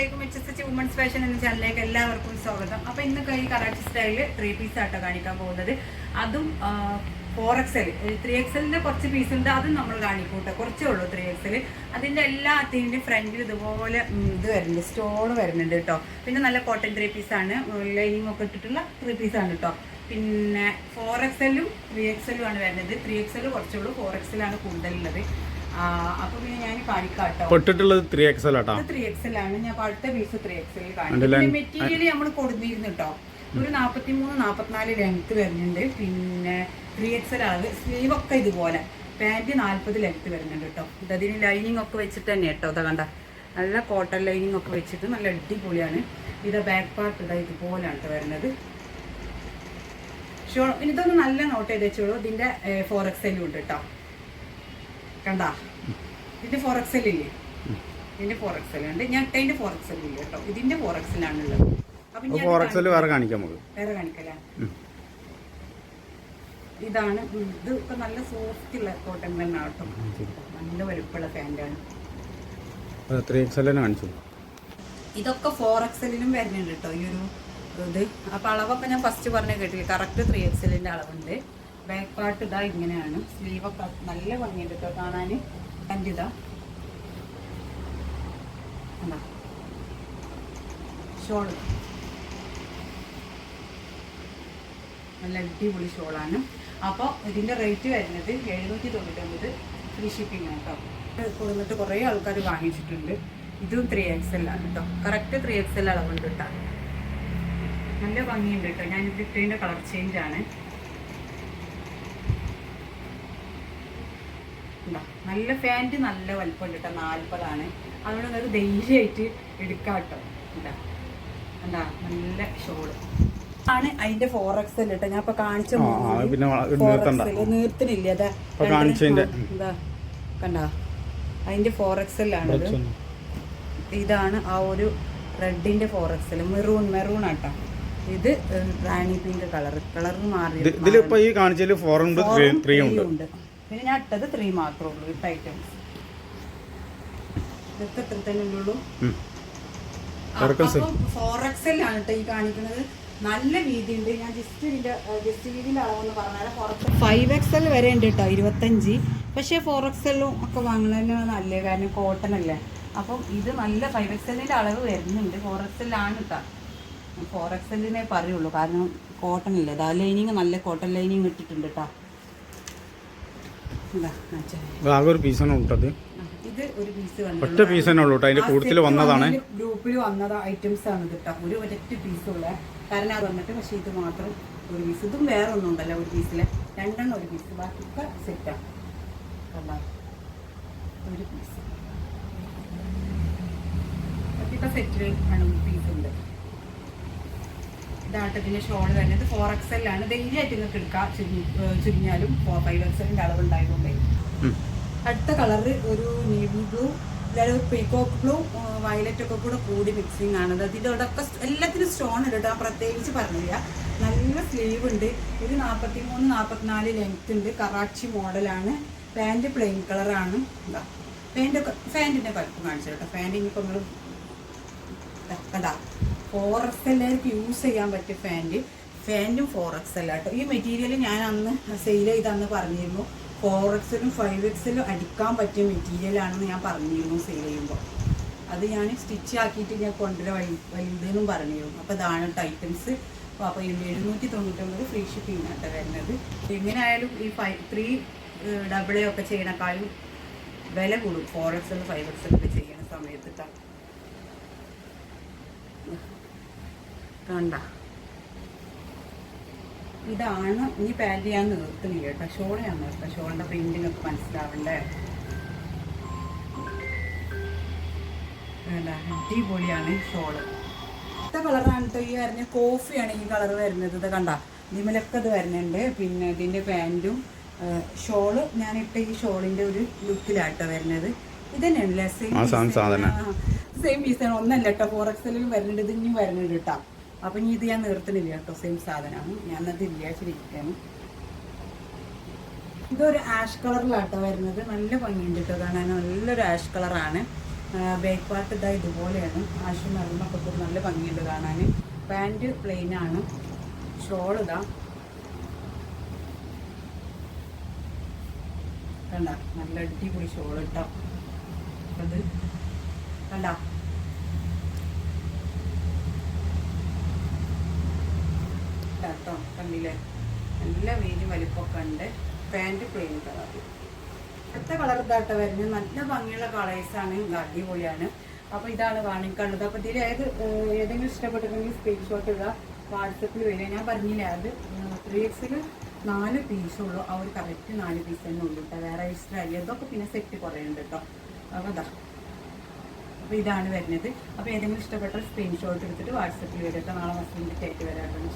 വലൈക്കും H women's fashion എന്ന ചാനലിലേക്ക് എല്ലാവർക്കും സ്വാഗതം. അപ്പൊ ഇന്ന് കൈ കറാച്ചി സ്റ്റൈലിൽ ത്രീ പീസ് ആട്ടോ കാണിക്കാൻ പോകുന്നത്. അതും ഫോർ എക്സൽ ത്രീ എക്സലിന്റെ കുറച്ച് പീസ് ഉണ്ട്. അതും നമ്മൾ കാണിക്കൂട്ടെ. കുറച്ചേ ഉള്ളൂ ത്രീ എക്സൽ അതിന്റെ എല്ലാ അത്തിന്റെ ഫ്രണ്ടിൽ ഇതുപോലെ ഇത് വരുന്നുണ്ട്. സ്റ്റോൺ വരുന്നുണ്ട് കേട്ടോ പിന്നെ നല്ല കോട്ടൺ ത്രീ പീസ് ആണ്. ലൈനിങ് ഒക്കെ ഇട്ടിട്ടുള്ള ത്രീ പീസ് ആണ് കേട്ടോ പിന്നെ ഫോർ എക്സലും ത്രീ എക്സലും ആണ് വരുന്നത്. ത്രീ എക്സൽ കുറച്ചുള്ളൂ ഫോർ എക്സലാണ് കൂടുതലുള്ളത്. അപ്പൊ പിന്നെ ഞാൻ കാണിക്കാം കേട്ടോ പൊട്ടിട്ടുള്ളത് ത്രീ എക്സൽ ആട്ടോ. ത്രീ എക്സൽ ആണ്. ഞാൻ അടുത്ത പീസ് ത്രീ എക്സൽ കാണിക്കും. മെറ്റീരിയൽ നമ്മൾ കൊടുത്തിരുന്നു കേട്ടോ ഒരു നാപ്പത്തി മൂന്ന് നാപ്പത്തിനാല് ലെങ്ത് വരുന്നുണ്ട്. പിന്നെ ത്രീ എക്സൽ ആണ്. സ്ലീവ് ഒക്കെ ഇതുപോലെ. പാന്റ് നാല്പത് ലെങ്ത് വരുന്നുണ്ട് കേട്ടോ ഇത് അതിന് ലൈനിങ് ഒക്കെ വെച്ചിട്ട് തന്നെ കേട്ടോ അതാ കണ്ട. നല്ല കോട്ടൺ ലൈനിങ് ഒക്കെ വെച്ചിട്ട് നല്ല അടിപൊളിയാണ്. ഇത് ബാക്ക് പാർട്ട് ഇതാ ഇതുപോലെയാണ് കേട്ടോ വരുന്നത്. ഷോ ഇതൊന്ന് നല്ല നോട്ട് ചെയ്ത് വെച്ചോളൂ ഇതിന്റെ ഫോർ എക്സലും ഉണ്ട് കേട്ടോ കണ്ടാ? ഇതിന്റെ ഫോർ എക്സൽ ഇല്ലേ? ഇതിന്റെ ഫോർ എക്സൽ ഉണ്ട് ഞാൻ ഇട്ടതിന്റെ ഫോർ എക്സൽ ഇല്ല കേട്ടോ ഇതിന്റെ ഫോർ എക്സൽ ആണുള്ളത് അപ്പൊ ഞാൻ ഫോർ എക്സൽ വേറെ കാണിക്കാം നമുക്ക്. വേറെ കാണിക്കല? ഇതാണ്. ഇത് ഇപ്പൊ നല്ല സോഫ്റ്റ് ഉള്ള കോട്ടൺ തന്നെ ആട്ടോ നല്ല വലുപ്പുള്ള കാണിച്ചു. ഇതൊക്കെ ഫോർ എക്സലിനും വരുന്നുണ്ട് കേട്ടോ ഈ ഒരു ഇത്. അപ്പൊ അളവൊക്കെ ഞാൻ ഫസ്റ്റ് പറഞ്ഞ കേട്ടില്ല? കറക്റ്റ് ത്രീ എക്സലിന്റെ അളവുണ്ട്. ബാക്ക് പാർട്ട് ഇതാ ഇങ്ങനെയാണ്. സ്ലീവ് ഒക്കെ നല്ല ഭംഗിയുണ്ട് കേട്ടോ കാണാൻ കണ്ടിത ഷോൾ നല്ല അടിപൊളി ഷോളാണ് അപ്പോൾ ഇതിന്റെ റേറ്റ് വരുന്നത് എഴുന്നൂറ്റി തൊണ്ണൂറ്റൊമ്പത് ഫ്രീ ഷിപ്പിംഗ് ആണ് കേട്ടോ കൊടുത്തിട്ട് കുറേ ആൾക്കാർ വാങ്ങിച്ചിട്ടുണ്ട്. ഇതും ത്രീ എക്സ് എൽ ആണ് കേട്ടോ കറക്റ്റ് ത്രീ എക്സ് എൽ അളവുണ്ട് കേട്ടോ നല്ല ഭംഗിയുണ്ട് കേട്ടോ ഞാൻ ഇത് ഇട്ടതിന്റെ കളർ ചേഞ്ച് ആണ് ഉണ്ടോ? നല്ല ഫാന്റ് നല്ല വലിപ്പമുണ്ട് കേട്ടോ. നാൽപ്പതാണ്. അതുകൊണ്ട് നിങ്ങൾക്ക് ധൈര്യമായിട്ട് എടുക്കാം കേട്ടോ. എന്താ എന്താ നല്ല ഷോൾ. ആണ് അതിന്റെ ഫോർ എക്സ് കേട്ടോ. ഞാൻ ഇപ്പൊ കാണിച്ച. എക്സ് അതാ. ഇതാ. കണ്ടാ? അതിന്റെ ഫോർ എക്സൽ ആണ് ഇതാണ് ആ ഒരു റെഡിന്റെ ഫോർ എക്സൽ മെറൂൺ മെറൂൺ ആട്ടോ. ഇത് റാണി പിങ്ക് കളർ കളർ മാറി ഇതിലിപ്പോ ഈ കാണിച്ചതിൽ ഫോർ ഉണ്ട് ത്രീ ഉണ്ട്. പിന്നെ ഞാൻ ഇട്ടത് ത്രീ മാത്രമേ ഉള്ളൂ ഇട്ട ഐറ്റംസ് ഇതൊക്കെ ഇത്ര തന്നെ ഉള്ളൂ. ഉം. ഫോർ എക്സ് എൽ ആണ് കേട്ടോ ഈ കാണിക്കുന്നത്. നല്ല വീതി ഉണ്ട് ഞാൻ ജസ്റ്റ് ഇതിന്റെ ജസ്റ്റ് വീതിന്റെ അളവെന്ന് പറഞ്ഞാൽ പുറത്ത് ഫൈവ് എക്സ് എൽ വരെ ഉണ്ട് കേട്ടോ ഇരുപത്തഞ്ച്. പക്ഷേ ഫോർ എക്സ് എല്ലും ഒക്കെ വാങ്ങുന്നതന്നെയാണ് നല്ലത് കാരണം കോട്ടൺ അല്ലേ? അപ്പം ഇത് നല്ല ഫൈവ് എക്സ് എല്ലിന്റെ അളവ് വരുന്നുണ്ട്. ഫോർ എക്സ് എല്ലാണ് കേട്ടോ. ഫോർ എക്സ് എല്ലിനെ പറയുള്ളൂ. കാരണം കോട്ടൺ അല്ലേ? ദാ ലൈനിങ് നല്ല കോട്ടൺ ലൈനിങ് ഇട്ടിട്ടുണ്ട് കേട്ടോ. ആകെ ഒരു പീസാണ് ഉള്ളത് ഉണ്ട് ഇത്. ഒരു പീസ് ഒറ്റ പീസ് തന്നെ ഉള്ളൂ കേട്ടോ. അതിന്റെ കൂടുതൽ വന്നതാണ്. ഗ്രൂപ്പിൽ വന്നത് ഐറ്റംസ് ആണ് കിട്ടാ. ഒരു ഒറ്റ പീസ് ഉള്ള. കാരണം അത് വന്നിട്ട് പക്ഷേ ഇത് മാത്രം ഒരു പീസ് ഇതും വേറെ ഒന്നും ഉണ്ടല്ലോ ഒരു പീസിലെ രണ്ടെണ്ണം ഒരു പീസ് ബാക്കിയൊക്കെ സെറ്റാണ് ഒരു പീസ് സെറ്റിൽ ആണ് പീസ് ഉണ്ട്. ഇതാട്ടത്തിന്റെ ഷോൾ വരുന്നത്. ഫോർ എക്സ് എൽ ആണ്. ആയിട്ട് നിങ്ങൾക്ക് എടുക്കാം ചുരുങ്ങി ചുരുങ്ങിയാലും ഫോർ ഫൈവ് എക്സ് എല്ലിന്റെ അളവുണ്ടായതുകൊണ്ടേ ഉം. അടുത്ത കളറ് ഒരു നേവി ബ്ലൂ അതായത് പീകോക്ക് ബ്ലൂ വയലറ്റ് ഒക്കെ കൂടെ കൂടി മിക്സിങ് ആണ്. അതിന്റെ ഒക്കെ എല്ലാത്തിനും സ്റ്റോൺ ഉണ്ട് കേട്ടോ. പ്രത്യേകിച്ച് പറഞ്ഞില്ല. നല്ല സ്ലീവ് ഉണ്ട്. ഒരു നാൽപ്പത്തി മൂന്ന് നാൽപ്പത്തിനാല് ലെങ്ത് ഉണ്ട്. കറാച്ചി മോഡലാണ് പാന്റ് പ്ലെയിൻ കളറാണ് എന്താ പാന്റൊക്കെ പാന്റിന്റെ പലപ്പം കാണിച്ചു കേട്ടോ. പാന്റ് ഇനിയിപ്പോൾ നിങ്ങൾ കണ്ടാ ഫോർ എക്സ് എല്ലാവർക്കും യൂസ് ചെയ്യാൻ പറ്റിയ ഫാന്റ് ഫാന്റും ഫോർ എക്സ് അല്ല കേട്ടോ ഈ മെറ്റീരിയൽ ഞാൻ അന്ന് സെയിൽ ചെയ്തന്ന് പറഞ്ഞിരുന്നു. ഫോർ എക്സിലും ഫൈവ് എക്സിലും അടിക്കാൻ പറ്റിയ മെറ്റീരിയലാണെന്ന് ഞാൻ പറഞ്ഞിരുന്നു സെയിൽ ചെയ്യുമ്പോൾ അത് ഞാൻ സ്റ്റിച്ച് ആക്കിയിട്ട് ഞാൻ കൊണ്ടുവരാൻ വൈ വലുതെന്നും പറഞ്ഞിരുന്നു. അപ്പോൾ ഇതാണ് കേട്ടോ ഐറ്റംസ് അപ്പോൾ എഴുന്നൂറ്റി തൊണ്ണൂറ്റൊമ്പത് ഫ്രീ ഷിപ്പിംഗ് ആട്ടോ വരുന്നത്. എങ്ങനെയായാലും ഈ ഫൈവ് ത്രീ ഡബിൾ എ ഒക്കെ ചെയ്യണക്കാളും വില കൂടും. ഫോർ എക്സൽ ഫൈവ് എക്സൽ ഒക്കെ ചെയ്യണ സമയത്ത് ട്ടോ. കണ്ട. ഇതാണ് ഇനി പാന്റ് ഞാൻ നിർത്തുന്നില്ല കേട്ടോ. ഷോൾ ഞാൻ നിർത്താം. ഷോളിന്റെ പ്രിന്റിംഗ് ഒക്കെ മനസ്സിലാവണ്ടേ? വേണ്ട അടിപൊളിയാണ് ഷോൾ. അടുത്ത കളറാണ് കേട്ടോ ഈ അറിഞ്ഞ കോഫിയാണ് ഈ കളർ വരുന്നത്. ഇത് കണ്ട ഇതിമലൊക്കെ ഇത് വരുന്നുണ്ട്. പിന്നെ ഇതിന്റെ പാന്റും ഷോൾ ഞാൻ ഇട്ട ഈ ഷോളിന്റെ ഒരു ലുക്കിലാട്ടോ വരുന്നത്. ഇത് തന്നെയാണല്ലേ? സെയിം. സെയിം പീസാണ് ഒന്നല്ല കേട്ടോ ഫോർ എക്സലും വരുന്നുണ്ട്. ഇത് ഇനിയും വരുന്നുണ്ട് കേട്ടോ അപ്പൊ ഇനി ഇത് ഞാൻ നിർത്തുന്നില്ല കേട്ടോ സെയിം സാധനമാണ് ഞാൻ ഞാനത് ഇല്ലാച്ചിരിക്കുകയാണ്. ഇതൊരു ആഷ് കളറിലാട്ടോ വരുന്നത്. നല്ല ഭംഗിയുണ്ട് കേട്ടോ കാണാൻ. നല്ലൊരു ആഷ് കളറാണ് ബേക്ക് പാർട്ട് ഇതാ ഇതുപോലെയാണ്. ആഷ് കൂടി നല്ല ഭംഗിയുണ്ട് കാണാൻ. പാന്റ് പ്ലെയിൻ ആണ്. ഷോൾ ഇതാ. കണ്ട? നല്ല അടിപൊളി ഷോൾ ഇട്ടോ. അത് കണ്ട കേട്ടോ കണ്ടില്ലേ നല്ല വീതി വലിപ്പമൊക്കെ ഉണ്ട്. പാന്റ് പ്ലെയിൻ കളർ അടുത്ത കളർ ഇതാട്ട വരുന്നത്. നല്ല ഭംഗിയുള്ള കളേഴ്സാണ് അടിപൊളിയാണ്. അപ്പൊ ഇതാണ് കാണിക്കാനുള്ളത്. അപ്പൊ ഇതിൽ ഏത് ഏതെങ്കിലും ഇഷ്ടപ്പെട്ടിട്ടുണ്ടെങ്കിൽ സ്ക്രീൻഷോട്ട് ഇടുക. വാട്സപ്പിൽ വരിക. ഞാൻ പറഞ്ഞില്ല അത് ത്രീ എക്സിൽ നാല് പീസ് ഉള്ളൂ. ആ ഒരു കറക്റ്റ് നാല് പീസ് തന്നെ ഉള്ളൂ കേട്ടോ വേറെ അല്ല ഇതൊക്കെ പിന്നെ സെറ്റ് കുറേ ഉണ്ട് കേട്ടോ അപ്പൊ അതാ അപ്പൊ ഇതാണ് വരുന്നത്. അപ്പൊ ഏതെങ്കിലും ഇഷ്ടപ്പെട്ട സ്ക്രീൻഷോട്ട് എടുത്തിട്ട് വാട്സപ്പിൽ വരിക നാളെ മസ്ലിന്റെ ആയിട്ട് വരാറുണ്ട്